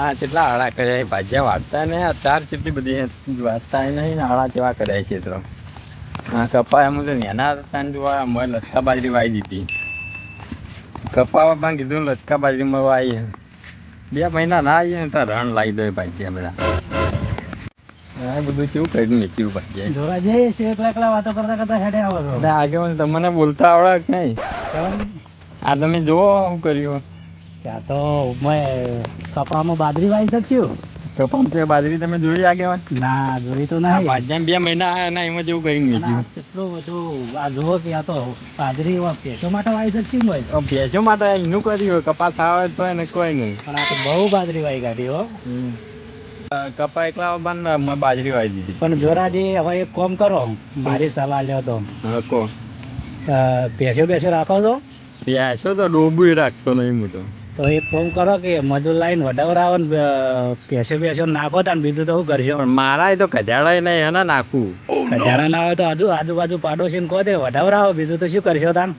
આ કેટલા આળા કર્યા ભાજ્યા વાળતા ને ચાર કેટલી બધી વાંચતા નહીં આડા આળા કેવા કર્યા છે તો. હા કપા એમ તો નેના હતા ને જોવા અમે લચકા બાજરી વાવી દીધી. કપા પણ કીધું લચકા બાજરીમાં વાવી બે મહિના ના આવીએ ને તો રણ લાવી દો ભાજ્યા બધા. આ બધું કેવું કરીને નીકળ્યું ભાજ્યા જોવા જઈએ છીએ એકલા એકલા વાતો કરતા કરતા હેડે આવો આગળ તમને બોલતા આવડે કે નહીં? આ તમે જુઓ શું કર્યું. ત્યાં તો મેં કપામાં બાજરી વાવી શકશું? કપામ છે બાજરી તમે જોઈ આગેવાન ના જોઈ તો ના ભાજ્યા બે મહિના આયા ને એમાં જેવું કઈ નહીં એટલું કેટલું બધું આ જુઓ કે આ તો બાજરી એવા ભેસો માટે વાવી શકશું ભાઈ ભેસો માટે એનું કર્યું હોય કપાસ આવે તો એને કોઈ નહીં. પણ આ તો બહુ બાજરી વાવી કાઢી હો. કપા એકલા બંધ મેં બાજરી વાવી દીધી. પણ જોરાજી હવે એક કોમ કરો. મારી સલાહ લ્યો તો. કો ભેસો ભેંસો બેસો રાખો છો? ભેંસો તો ડોબુય રાખશો નહીં હું તો. તો એક ફોન કરો કે મજૂર લાવીને વડાવરાવો ને ભેંસો બેસો નાખો તા ને બીજું તો શું કરશો? પણ મારા તો કજાડા નહીં એના નાખવું કજાડા ના હોય તો આજુ આજુબાજુ પાડોશી કહો દે વડાવરાવો બીજું તો શું કરશો તાન?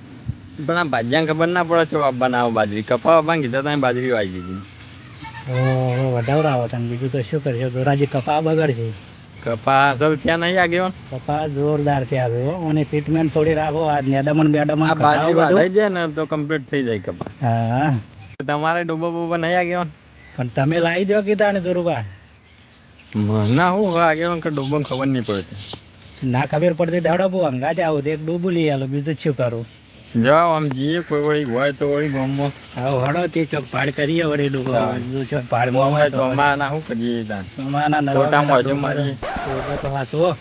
પણ આ ભાજ્યા ખબર ના પડે છો બનાવો બાજરી. કપા બાપા કીધા તમે બાજરી વાવી દીધી. વડાવરાવો તાન બીજું તો શું કરશો? દોરાજી કપા બગડશે. કપા સૌ ત્યાં નહીં આગેવાન કપા જોરદાર છે આજે અને ટ્રીટમેન્ટ થોડી રાખો. આ મેડમન મેડમન આ બાજરી વાઢાઈ જાય ને તો કમ્પ્લીટ થઈ જાય કપા હા. તમારે ડૂબો બૂબો નહીં આગેવાન પણ તમે લાવી દો કીધા ને જોરુબા ના હું આગેવાન કે ડૂબો ખબર નહીં પડતી. ના ખબર પડતી દાડો બહુ અંગાતે આવું એક ડૂબું લઈ આલો બીજું શું કરું? જાઓ આમ જઈએ કોઈ વળી હોય તો વળી ગામમાં. હા હળો તે ચોક પાડ કરીએ વળી ડૂબો. બીજું ચોક અમે હોય તો ચોમાના શું કરીએ તાન સોમાના નવા ફોટામાં હજુ મારી- તો તો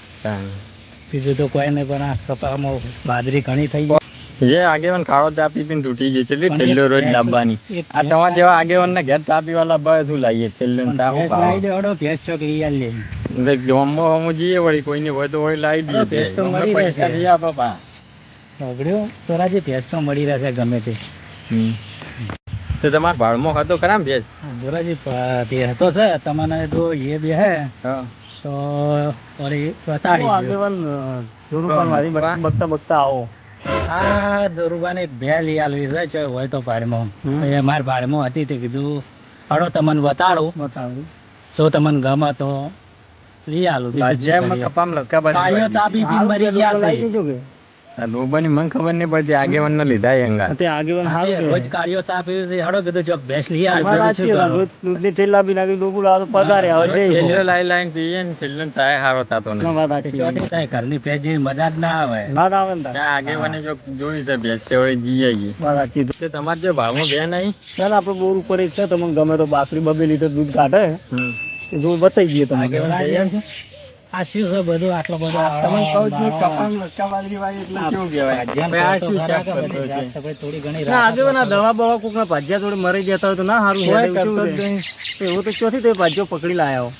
બીજું તો કોઈ નહીં પણ આ કપામાં બાજરી ઘણી થઈ ગઈ. જે આગેવાન ખાડો ચા પી પીને તૂટી ગઈ છે એટલે ઠેલ્લો રોજ લાવવાની આ તમારા જેવા આગેવાન ને ઘેર ચા પીવા લાવવા શું લાવીએ ઠેલ્લો ને ચા ભેંસ લાવી દે હળો ભેંસ ચોક લઈ લે. એટલે ગામમાં અમુક જઈએ વળી કોઈને હોય તો હોય લાવી દઈએ હા, ભેંસ તો મળી પૈસા. લઈ આપો પા. બગડ્યો તોરાજી ભેંસ તો મળી રહેશે ગમે તે. હમ. તો તમારા ભાડમાં ખાતો ખરા ને ભેંસ જોરાજી તે હતો છે તમને જો એ બે હે તો વળી બતાડી દ્યો. બકતા બકતા આવો. આ દોરુબાને લઈ આલવી છે હોય તો ભાડમાં. એ મારા ભાડમાં હતી તે કીધું હળો તમને બતાડું. બતાડું. તો તમને ગમે તો લઈ આલું. જેમ કપામ લસકા બાજરી કાળીઓ વાળી. પી મરી ગયા છે. મને ખબર નહીં પડતી આગેવાન ને લીધા એ અંગા હા, રોજ કાળીઓ ચા છે હળો કીધું ચોક ભેંસ લઈ લાઈ પીએ ને ને હારો તે ઘરની જેવી મજા જ ના આવે ત્યાં આગેવાને જો જોઈ છે ભેંસ તે વળી જી આવીએ તે તમારે જો ભાવમાં બે નહીં? આપડે બોર ઉપર છે તમને ગમે તો બાકરી બબે લીટર દૂધ કાઢે. જો બતાવી દઈએ તમે આ શું છે બધું? આટલો બધો તમને કહું છું કપામાં લસકા વાય એટલે શું કહેવાય? આ શું છે? થોડી ઘણી દવા બવા કોકના ભાજ્યા જોડે મરી જતા હોય તો ના સારું એવું તો ચોથી તે ભાજ્યો પકડી લાયા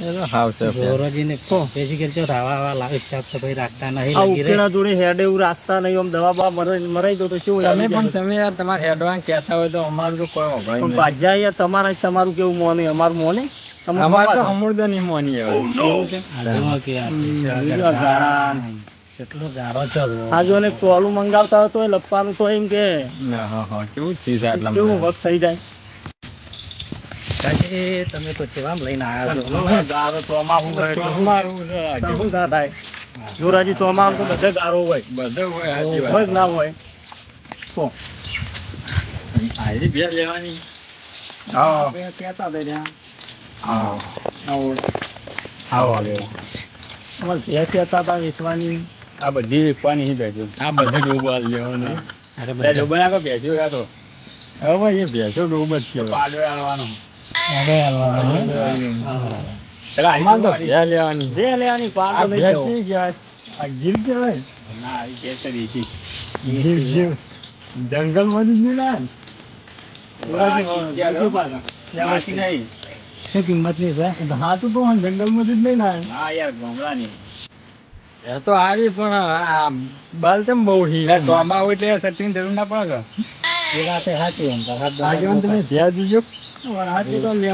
એ તો હાવ છે ભેંસ. ગોરોજીને બેસી કે જો રાવા વાવા લાવી સાફ સફાઈ રાખતા નહીં લાગી રહે. ઉકેલા જોડે હેડે એવું રાખતા નહીં આમ દવા બવા મરી મરાઈ દો તો શું તમે પણ તમે યાર તમારે એડવાન્સ કહેતા હોય તો અમારું તો કોઈ વપરાય પણ નહીં. યાર તમારા તમારું કેવું મોને અમારું મોને અમારે તો ખબર? નહીં મોની હવે આ જુઓ કે આ બીજા ગાળા. કેટલો ગારો છે જુઓ. આ જો ને ટોલું મંગાવતા હોય લપવાનું તો એમ કે. હા, હા, હા. કેવું થયું છે આટલા કેવું બધા? વખત થઈ જાય. તમે તો કેવામ લઈને આવ્યા ચોમાસું હોય એટલે શું? ના થાય. જોરાજી ચોમાસું તો બધે ગારો હોય. બધે હોય, ના હોય? તો. આયરી ભેંસ લેવાની. ત્યાં. આ બધી વેચવાની છે આ બધે ડોબા લેવાની. અરે બધા. ડોબા નાખો ભેંસો. હવે એ ભેંસો ડોબ જ છે. હવે હાલવાનું, હે? એટલે આમાં કિંમતની છે? લેવાની તો ભેંસ જ નહીં થાય ને. યાર. શું હાથું તો લાવે. એ તો હારી પણ આ બાલ તેમ બહુ હી ચોમા હોય એટલે સટની જરૂર ના પડે એ રાતે સાચી એમ તો હાથ આગેવાન તમે ભેંસ દીજો હાથી તો તો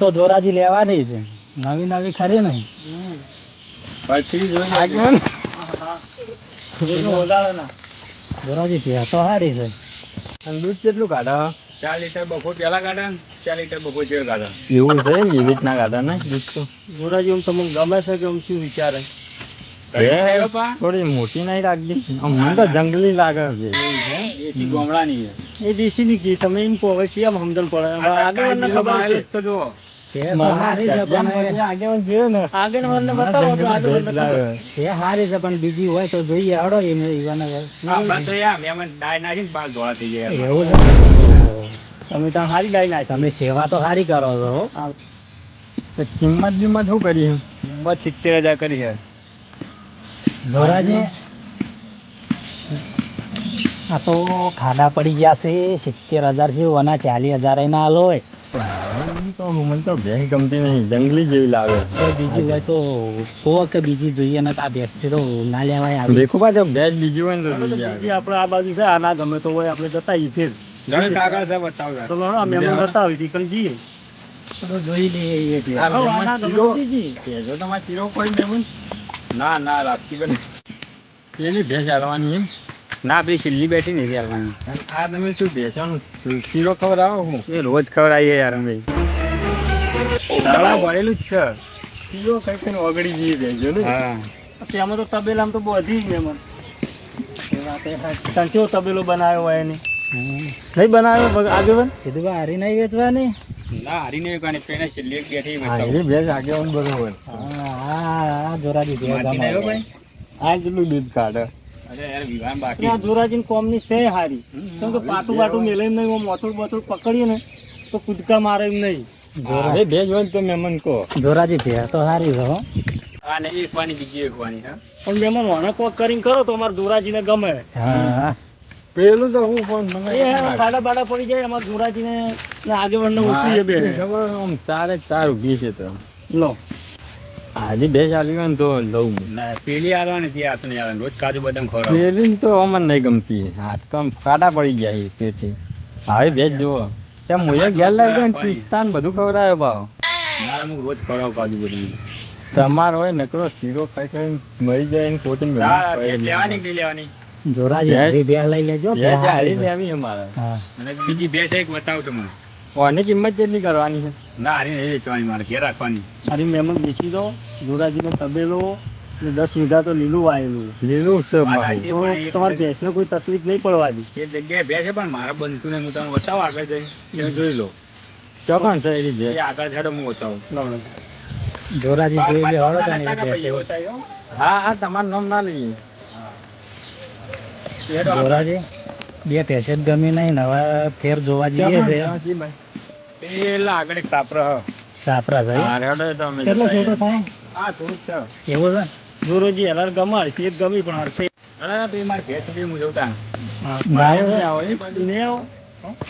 તો જોરાજી લેવાની છે નવી નવી ખરી નહીં. પછી ભેંસ તો સારી છે. અને દૂધ કેટલું કાઢા? ચાર લીટર બપોર પેલા કાઢે ચાર લીટર બપોર જેવું કાઢે. એવું છે ને એવી રીતના કાઢે ને? દૂધ તો ગોરાજી આમ તમને ગમે છે કે આમ શું વિચારે? થોડી મોટી નહીં લાગતી આમ મને તો જંગલી લાગે છે. દેશી ગોમડાની એ દેશીની કી તમે એમ કહો છે કેમ સમજણ પડે? આગળ ખબર છે. તો જુઓ. બીજી હોય તો જોઈએ અડો તો ડાય તમે સેવા તો સારી કરો છો કિંમત કિંમત શું કરી કિંમત સિત્તેર હજાર કરી છે. ધોરાજી? આ તો ખાડા પડી ગયા છે સિત્તેર હજાર છે ચાલીસ હજાર એના હાલ હોય. તો મને તો ભેંસ ગમતી નહીં જંગલી જેવી લાગે. બીજી હોય તો સો કે બીજી જોઈએ ને આ બેસતી તો ના લેવાય આવી. દેખો પાછો ભેંસ બીજી હોય ને તો બીજી આપણે આ બાજુ છે આ ના ગમે તો હોય આપણે જતા આવીએ ફેર. જણ કાગળ છે બતાવો તો આ મહેમાન જતા આવી હતી કઈ જઈએ. તો જોઈ લઈએ એટલે આના ગમે જઈએ. તમારે ચીરો કોઈ દેવું ના ના રાખતી બને પેલી ભેંસ હાલવાની એમ. ના આપણી છેલ્લી બેઠી નથી આવવાની આ તમે શું ભેંસોનું શીરો ખવડાવો હું એ રોજ ખવડાવીએ યાર અમે. તળા ભરેલું જ છે. શીરો કઈ કઈ ઓગળી જઈએ ભેંસો ને હા. તેમાં તો તબેલામાં તો બધી જ મહેમાન ત્યાં કેવો તબેલો બનાવ્યો હોય એને? નહીં બનાવ્યો બગ- આગેવાન? કીધું કે હારી નહીં વેચવાની? ના છેલ્લી બેઠી હા બરોબર જોરાજી બે મારતી ભાઈ આ જેટલું દૂધ કાઢે અરે બાકી. જોરાજીની કોમની છે હારી. કેમ કે પાટું બાટું મેલે નહીં મોથું બોથું પકડીએ ને તો કૂદકા મારે એમ નહીં. તો મહેમાન જોરાજી બે તો સારી છે હો. એક બીજી એક હા? પણ મહેમાન વાણા કોક કરીને કરો તો અમારે જોરાજીને ગમે. હા. પેલું તો હું એ ખાડા બાડા પડી જાય અમારે જોરાજીને ને આગેવાનને ઉતરીએ બે ખબર આમ ચારે ચાર ઊભી છે તો. લો. આજે હોય ને તો લઉં ના પેલી આવવાની હતી આ નહીં આવવાની રોજ કાજુ બદામ ખવડાવ. પેલી તો અમને નહીં ગમતી. હાથ કામ કાટા પડી ગયા તેથી હવે ભેજ જુઓ. ત્યાં મુએ ઘેર લાવી ને પિસ્તા ને બધું ખવડાવે ભાવ મારે હું રોજ ખવડાવું કાજુ બધું. તમારો હોય નકરો શીરો ખાઈ ખાઈ મરી જાય ને હા, લેવાની કે લેવાની? જોરાજી બે લઈ લેજો બે હારી. લેવી અમારે. અને બીજી ભેંસ એક બતાવો તમને. ઓની કિંમત કેટલી કરવાની છે? ના હારી નહીં વેચવાની મારે ઘેર રાખવાની. હારી મહેમાન બેસી દો જોરાજીનો તબેલો ને દસ વીઘા તો લીલું વાયેલું. લીલું છે. તમારે ભેંસને કોઈ તકલીફ નહીં પડવા દી એ જગ્યાએ ભેંસ છે પણ મારા બનતું નહીં હું તમને બતાવું આગળ જઈ એ જોઈ લો. ચોકન છે એની ભેંસ. એ આગળ છેડો હું બતાવું. જોરાજી જોઈ લે હળો તને બે હા. હા તમારું નામ ના લઈએ. જોરાજી બે ભેંસે જ ગમી નહીં નવા હવે ફેર જોવા જઈએ છે. ભાઈ. પેલા આગળ સાપરા. સાપરા રેડો કેટલો છોટો થાય? હા થોડુંક છે. એવું છે? જોરોજી હલાર ગમાડ તે ગમી પણ હરખે અરે તું મારે ભેટ સુધી હું જોતા છે? આવો ને આવો.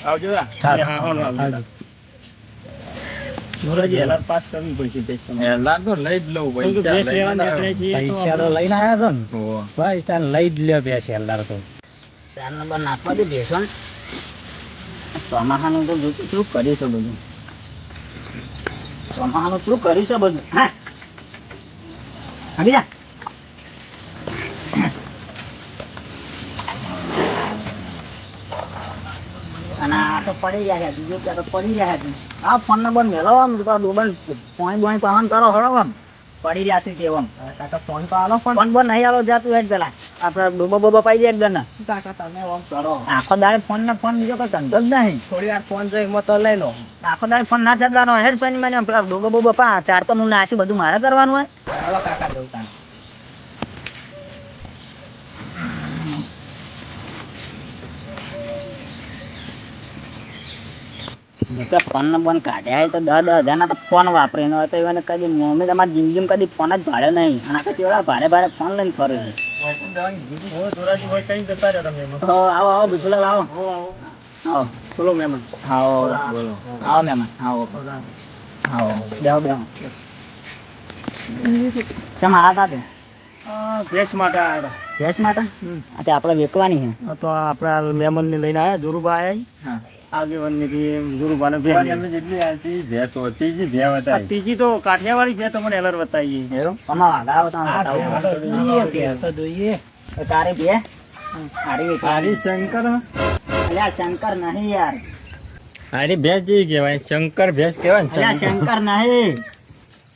આવજો તા. સારું. હા, હા, હા. હાલો. જોરાજી હલાર પાસ કરવી પડશે ભેંસ તમારે. એલા તો લઈ જ લઉં ભાઈ. છે તો પૈસા તો લઈને આવ્યા છો ને? ભાઈ બસ લઈ જ લ્યો બે શેલદાર તો. ચાર નંબર નાખવા દે બેસો ચોમાસાનું તો જોતું શું કરી છે બધું? ચોમાસાનું શું કરી છે બધું? હા. જા અને આ તો પડી રહ્યા છે. બીજું ક્યાં તો પડી રહ્યા છે. આ ફોન નંબર મેળવો આમ ડોબન પોઈન્ટ બોઈન્ટ પાવન કરો હળો આમ પડી રહ્યા છે તેવું કાકા ફોન તો આલો ફોન બોન નહીં આલો જાતું હેડ પેલા. આપણે ડોબો બોબો પાઈ જાય એકદમ કાકા તમે ઓમ કરો. આખો દાડે ફોન ના ફોન બીજો કોઈ ધંધો જ નહીં. થોડી વાર ફોન જોઈ મો તો લઈ લો. આખો દાડે ફોન ના ચડવાનો હેડ ફોન મને પેલા ડોબો બોબો પા ચાર તો હું નાસી બધું મારે કરવાનું હોય. કાકા જવું ફોન નંબર કાઢ્યા તો દસ દસ હજારના તો ફોન વાપરે ન તો એને કદી મમ્મી તમારી જિંદગીમાં કદી ફોન જ ભાડે નહીં. અને કદી એવડા ભારે ભારે ફોન લઈને ફરે છે. આવો આવો બિસ્લાલ આવો. હો, આવો. બોલો મહેમાન. આવો બોલો. આવો મહેમાન આવો. આવો. બેહો બેહો. ચમ આ તા? તે ભેંસ માટે આવ્યા ભેંસ માટે? આપણે વેકવાની છે. તો આપણા મહેમાનને લઈને આવ્યા જોરુબા આવ્યા હા. ભેં. ત્રીજી તો કાઠિયાવાડી ભેંસ તમને એલર બતાવીએ. તારે બે? શંકર અલ્યા શંકર નહીં યાર. હારી ભેંસ જેવી કહેવાય. શંકર ભેંસ કહેવાય શંકર નહીં.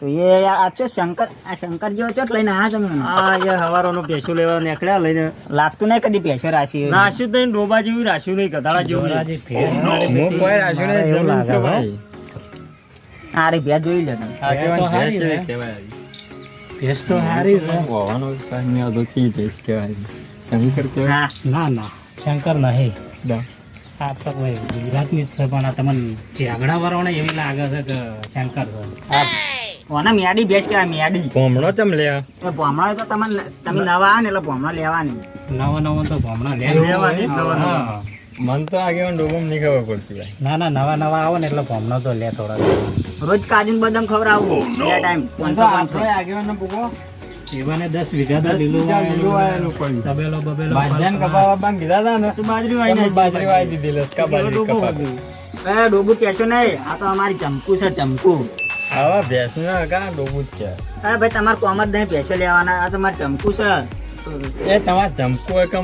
તો એ આ ચો શંકર આ શંકર જેવો ચોટ લઈને આ તમે આ યાર હવારોનો પેશો લેવા નીકળ્યા લઈને લાગતું નહીં કદી પેશો રાશિ. તો ડોબા જેવું નહીં હું કોઈ નહીં, એવું છે લાગે ભાઈ. આ રી ભેજ જોઈ લે તમે આગેવાન તો હારી ને. કહેવાય. ભેંસ તો હારી છે હોવાનો કાંઈ નહીં કી ભેંસ કહેવાય. શંકર કહેવાય. ના ના શંકર નહીં ના. આ તો ગુજરાતની જ છે પણ આ તમને ઝાગડા વાળાને એવી લાગે છે કે શંકર છે કોને મિયાડી ભેજ કહેવાય મિયાડી ભોમણો ચમ લે એ ભોમણો તો તમને તમે નવા ને એટલે ભોમણો લેવાની. નવા નવા તો ભોમણો લે. લેવાની નવા નવા. મન તો આગેવાન ડોબમ નહીં ખબર પડતી ભાઈ. ના ના નવા નવા આવો ને એટલે ભોમણો તો લે થોડા રોજ કાજુ ને બદામ ખવડાવવું બે ટાઈમ પાંચસો પાંચસો. આગેવાન પૂકો એવાને દસ વીઘા દા લીલું લીલું વાયેલું. પડ્યું. તબેલો બબેલો બાજરાને કપાવા બાંગ કીધા હતા ને? તો બાજરી વાઈ તમે બાજરી વાઈ દીધી લસકા બાજરી કપાવી. એ ડોબુ કેચો નહીં આ તો અમારી ચમકુ છે ચમકુ. આવા ભેંસના કાં ડોબું જ છે. અરે ભાઈ તમારે કોમ જ નહીં ભેંસો લેવાના આ તો મારે ચમકુ છે. એ તમારે ચમકુ હોય કે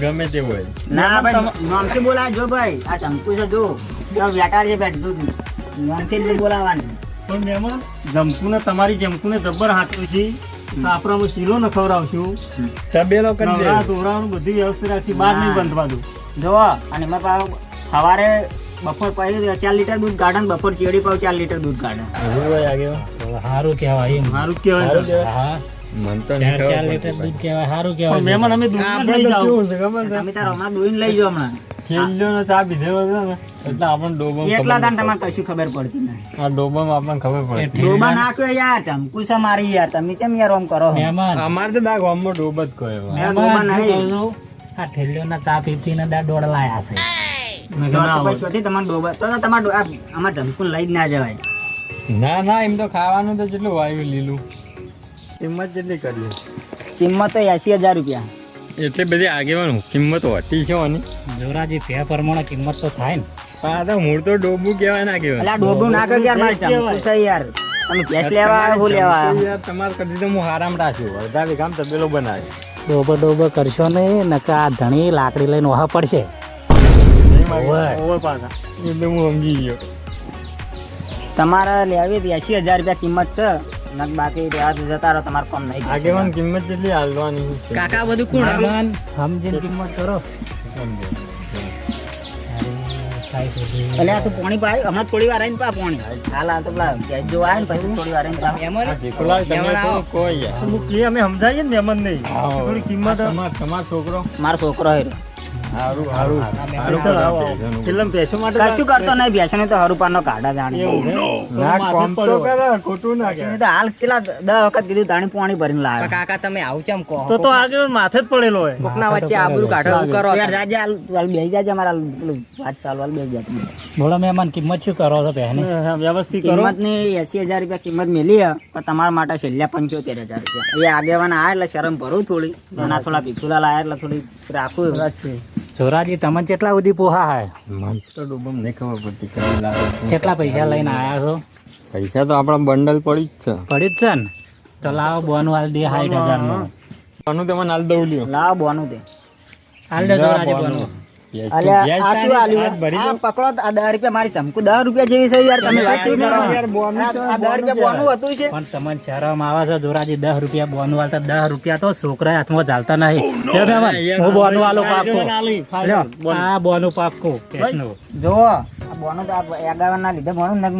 ગમે તે હોય. ના ભાઈ નામથી બોલા જો ભાઈ આ ચમકુ છે જો. વેટાર છે બેઠ દૂધ. નામથી જ બોલાવાનું. પણ મહેમાન જમકુને તમારી જમકુને જબ્બર હાથું છે. સાપરામાં શીલો ન ખવડાવશું. તબેલો કરી દે. ધોરાનું બધી વ્યવસ્થિત રાખશે બહાર નહીં બંધવા દઉં. જોવા અને એમાં સવારે બપોર પછી ચાર લીટર દૂધ કાઢે ને બપોર ચેડી પાવ ચાર લીટર દૂધ કાઢે એવું હોય આગેવાન સારું કહેવાય એમ. હા. તો સારું કહેવાય. મહેમાન અમે દૂધ આપણે લઈ તો જાઓ. કેવું છે ખબર છે. તમે તાર હમણાં દોઈને લઈ જાઓ હમણાં. છેલ્લો ને ચા પીધેલો છે ને એટલે આપણને ડોબમ એટલા ખબર તાન તમારે કશું ખબર પડતી નહીં. પડે. આ ડોબમ આપણને ખબર પડે. ડોબા નાખ્યો યાર ચમકુ છે મારી યાર. તમે કેમ યાર ઓમ કરો? અમારે તો ડોબ જ છું? આ ઠેલીઓના ચા પીપી ને દોડ લાયા છે. લઈ જ ના જવાય. ના ના એમ તો ખાવાનું તો કેટલું વાયુ લીલું. કિંમત કેટલી કરીએ. કિંમત તો એસી હજાર રૂપિયા. એટલી બધી આગેવાન કિંમત હોતી છે આની. જોરાજી પે પ્રમાણે કિંમત તો થાય ને. પણ આ તો મૂળ તો ડોબું કહેવાય ના એટલે કહેવાય આ ડોબું યાર મારે ચમકુ છે યાર. તમે ભેંસ લેવા આવ્યા હું લેવા યાર તમારે કદી તો હું હારામ રાખ્યું અડધા વીઘામ તબેલો બનાવે. ડોબો ડોબો કરશો નહીં નકા ધણી લાકડી લઈને વહા પડશે. ઓય. પાછા. એટલે હું સમજી ગયો. તમારે લેવી હતી એસી હજાર રૂપિયા કિંમત છે. નક બાકી રહ્યા જતા રહો તમારે કોમ નહીં આગેવાન કિંમત કેટલી હાલવાની કાકા બધું કોણ આગેવાન સમજીને કિંમત કરો. એટલે આ તું પાણી પાય હમણાં થોડી વાર આવીને પા પાણી. હાલ આ તો પેલા જો આવે ને પછી થોડી વાર આવીને પા. અમે સમજાવીએ ને મહેમાન નહીં થોડી કિંમત તમારો છોકરો? મારો છોકરો હે સારું સારું સારું ચાલ આવો. આવો. ભેજાનું. કેટલામાં પૈસો માટે કશું કરતો નહીં ભેંસને તો હરુપાનો કાઢા જાણી. ના. માથે કોમ તો કરે ખોટું ના એને તો હાલ કેટલા દસ વખત કીધું તાણી પાણી ભરીને લાવે કાકા તમે આવું ચમ કહો? તો તો આગળ માથે જ પડેલો હોય. કોકના વચ્ચે આબરૂ કાઢો કરો યાર જાજે હાલ હાલ જાજે અમારા વાત ચાલુ હાલ બેસી બોલો મહેમાન કિંમત શું કરો છો વ્યવસ્થિત કરો. કિંમતની એસી હજાર રૂપિયા કિંમત મેલી હે, પણ તમારા માટે છેલ્લા પંચોતેર હજાર રૂપિયા. એ આગેવાન આ એટલે શરમ ભરું થોડી. ના થોડા પીછુલા લાયા એટલે થોડી રાખું જોરાજી તમે કેટલા સુધી પોહા હે? મને તો ડૂબમ નહીં ખબર પડતી લાગે કેટલા પૈસા લઈને આયા છો? પૈસા તો આપણા બંડલ પડી જ છે. પડી જ છે ને? તો લાવો બોનું હાલ દે સાઠ હજારનું આનું તમે હાલ દઉં લ્યો. લાવ બોનું તે હાલ દે જોરાજી બોનું. અલ્યા આ શું આલ્યું? આ પકડો તો આ દસ રૂપિયા મારી ચમકુ દસ રૂપિયા જેવી છે યાર તમે વાત શું કરો? આ આ દસ રૂપિયા બોનું હતું છે. પણ તમને શરમ આવે છે જોરાજી દસ રૂપિયા બોનું હાલતા દસ રૂપિયા તો છોકરા હાથમાં ચાલતા નહીં. લે હું બોનું પાકો. આ બોનું પાકો કેશનું. જો આ બોનું તો આ એગાવન ના લીધે બોનું દસ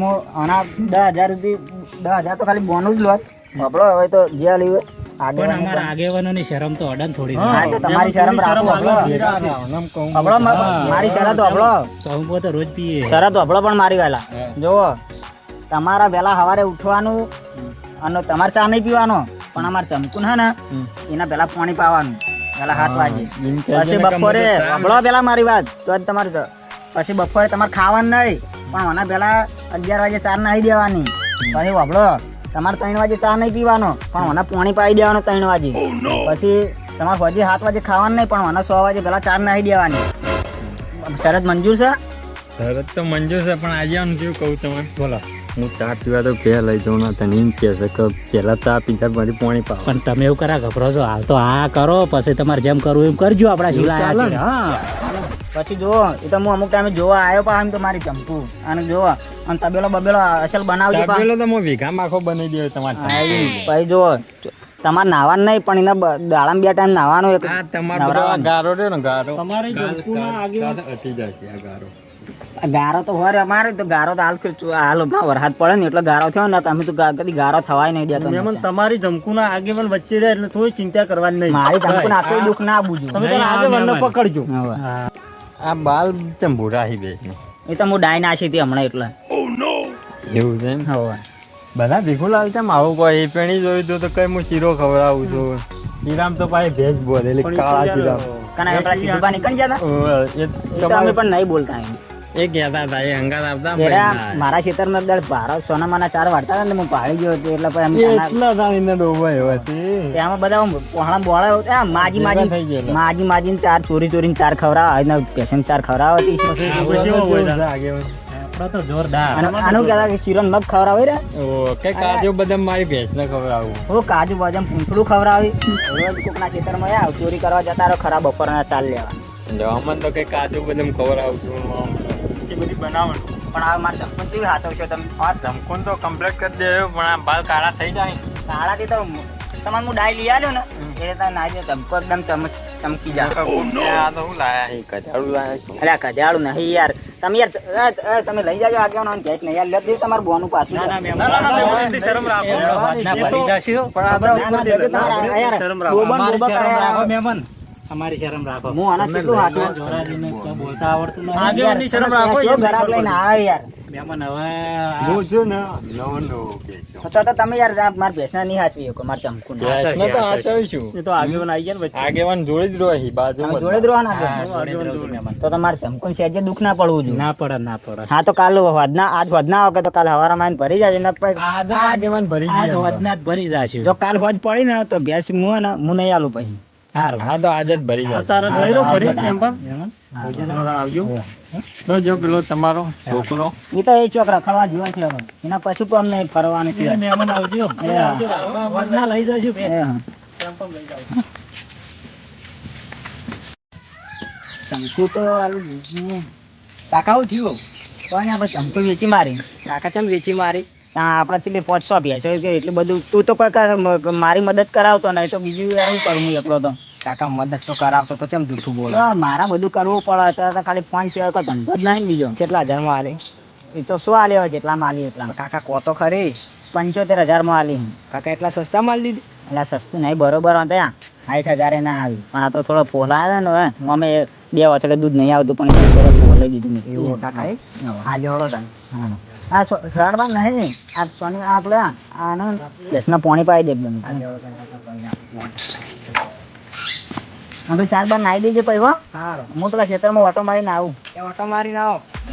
હજાર રૂપિયા દસ હજાર તો ખાલી બોનું જ લોત બબડો હવે તો જે હોય, પણ આગળ અમારા આગેવાનોની શરમ તો અડન થોડી હા. હા તો તમારી શરમ રાખો હબળો હબળો મારી શરત હબળો તો રોજ પીએ. શરત હબળો પણ મારી વેલા. તમારા વહેલા સવારે ઉઠવાનું અને તમારે ચા નહીં પીવાનો પણ અમારે ચમકુન હે ને એના પહેલા પાણી પાવાનું. પેલા હાથ વાગે. પછી બપોરે અબળો પેલા મારી વાત તો તમારે પછી બપોરે તમારે ખાવાનું નહીં પણ આના પહેલા અગિયાર વાગે ચાર નાહી દેવાની. પછી હબળો તમારે ત્રણ વાગે ચા નહીં પીવાનો પણ મને પાણી પાઈ દેવાનો ત્રણ વાગે. પછી તમારે હજી સાત વાગે ખાવાનું નહીં પણ મને સો વાગે પેલા ચાર નાહી દેવાની. શરત મંજૂર છે? શરત તો મંજૂર છે પણ આજે આનું કેવું કહું તમે બોલો. હું ચા પીવા તો બે લઈ જાઉં ને તને એમ કહે છે કે પહેલાં ચા પીધા મારી પાણી પાવ. પણ તમે એવું કરા ગભરો છો હાલ તો આ કરો પછી તમારે જેમ કરવું એમ કરજો આપણા શિલા હા. પછી જો એ તો હું અમુક ટાઈમે જોવા આવ્યો પણ આમ તો મારી ચમકું અને જો અને તબેલો બબેલો અસલ બનાવજો પા. પેલો તો હું વીઘા આખો બનાવી દઉં તમારે. પછી જુઓ તમારે નાવાનું નહીં પણ એના દાડામાં બે ટાઈમ નાવાનો એક આ તમારો ગારો રહ્યો ને ગારો. તમારી જમકુના આગે અટી જશે આ ગારો. ગારો તો હોય અમારે તો ગારો તો હાલ હાલ વરસાદ પડે ને એટલે ગારો થયો ને તમે અમે તો કદી ગારો થવાય નહીં દેતો મેમન તમારી જમકુના આગેવાન વચ્ચે રહે એટલે થોડી ચિંતા કરવાની નહીં. મારી ધમકું કોઈ દુઃખ ના બુજો તમે આગેવાનને પકડજો. આ બાલ તેમ ભૂરાહી બેસ એ તો હું ડાઈ નાખી હતી હમણાં એટલે. એવું છે એમ? હવે. બધા ભીખુલાલ તેમ આવું કોઈ એ પેણી જોયું તો તો કઈ હું શીરો ખવડાવું છું. શીરામ તો પાછી ભેજ બોલે એટલે કાળા શીરામ. કના આપણા સીધુબા નીકળી જતા એ એ તો અમે પણ નહીં બોલતા એમ. એ કહેતા હતા એ હંગાત આપતા ના. મારા ખેતરમાં દર ભારત સોનામાના ચાર વાળતા હતા ને હું પાડી ગયો હતો એટલે પછી એટલા જાણીને ડોબાય હોય તે. બધા આમ બોળા હતા. આ માજી માજી થઈ ગયેલા. માજી માજીને ચાર ચોરી ચોરીને ચાર ખવડાવ અને પેશન ચાર ખવડાવ હતી તો જોરદાર અને આનું કહેતા કે શીરો ને મગ ખવડાવી રે કે કાજુ બદામ મારી ભેંસને ખવડાવું હું કાજુ બદામ પૂંછડું ખવડાવી રોજ કોકના ખેતરમાં આવ ચોરી કરવા જતા રહો ખરા બપોરના ચાલ લેવા અમને તો કઈ કાજુ બદામ ખવડાવું છું આમ. બધી બનાવવાનું પણ હવે મારે ચંપન કેવી હાચવશો તમે આ ધમકુન તો કમ્પ્લીટ કરી દે પણ આ બાલ કાળા થઈ જાય શાળાથી તો તમારે હું ડાય લઈ આવ્યો ને એટલે તમે નાઈ દે ચમકો એકદમ ચમક ચમકી જાય આ તો હું લાયા છે લાયા અરે અલ્યા નહીં યાર તમે યાર તમે લઈ જાજો આગળ કેસ નહીં યાર લેજો તમારું બોનું પાછું ના ના ના, ના, ના, ના, શરમ રાખો. તો- ભરી જશો. પણ ના, આ યાર, શરમ રાખો. મહેમાન અમારી શરમ રાખો. હું આના કેટલું હાચું જોરાજીને તો બોલતા આવડતું નહીં આગેવાનની શરમ રાખો જો ઘરાક લઈને આવે યાર. મહેમાન હવે હું છું ને. નવો કેસો. તો તો તમે યાર માર ભેસના નહીં હાચવી શકો માર ચમકુ ના. તો હાચવી છું એ તો આગેવાન આવી ગયા ને વચ્ચે. આગેવાન જોડે જ રહી બાજુ બાજુમાં જોડે જ રહો ને હા, આગળ. જોડે જ રહું છું મહેમાન. તો તમારે ચમકું સહેજે દુઃખ ના પડવું જોઈએ. ના પડે ના પડે. હા તો કાલ વધના આજ વધના આવે તો કાલ હવારમાં ભરી જાય ને પછી આગેવાન ભરી જાય વધના જ ભરી જશે. જો કાલ હોજ પડી ને તો ભેંસ હું ને હું નહીં આલું પછી. સારું હા તો આજે જ ભરી જશે તારે લઈ લો ફરી એમ પણ. મહેમાન તમારા આવજો. તો જો પેલો તમારો છોકરો. એ તો એ છોકરા રખડવા જીવન છે હવે. એના પછી પણ અમને ફરવાનું છે મહેમાન આવજો. એ લઈ જજો બે. એ હા. ચમકું તો. કાકા થયું? કોને આપણે ચમકું વેચી મારી? કાકા ચમ વેચી મારી? ત્યાં આપણે છેલ્લે પાંચસો ભેંસો કે એટલું બધું તું તો કાકા મારી મદદ કરાવતો નહીં તો બીજું શું કરું હું એકલો તો? કાકા મદદ તો કરાવતો તો કેમ જૂઠું બોલો? મારા બધું કરવું પડે. અત્યારે ખાલી પાંચ સિવાય કોઈ ધંધો જ નહીં બીજો. કેટલા હજારમાં આલી? એ તો શું આલી હોય જેટલા માલી એટલા કાકા કો તો ખરી. પંચોતેર હજારમાં આલી કાકા એટલા સસ્તા માલ દીધી? એટલે સસ્તું નહીં બરોબર હતા સાઠ હજારે ના આવી. પણ આ તો થોડો આવ્યા ને હવે. અમે બે વછડે દૂધ નહીં આવતું પણ ફોલાઈ દીધું એવું કાકા એ? આ તને. હા. આ શરણમાં નહીં આ સોની આપણે આને દસના પોણી પાઈ દે એકદમ ચાર બાર નાઈ દેજે પછી હો. પેલા ખેતરમાં ઓટો મારીને આવું. ઓટો મારીને આવો.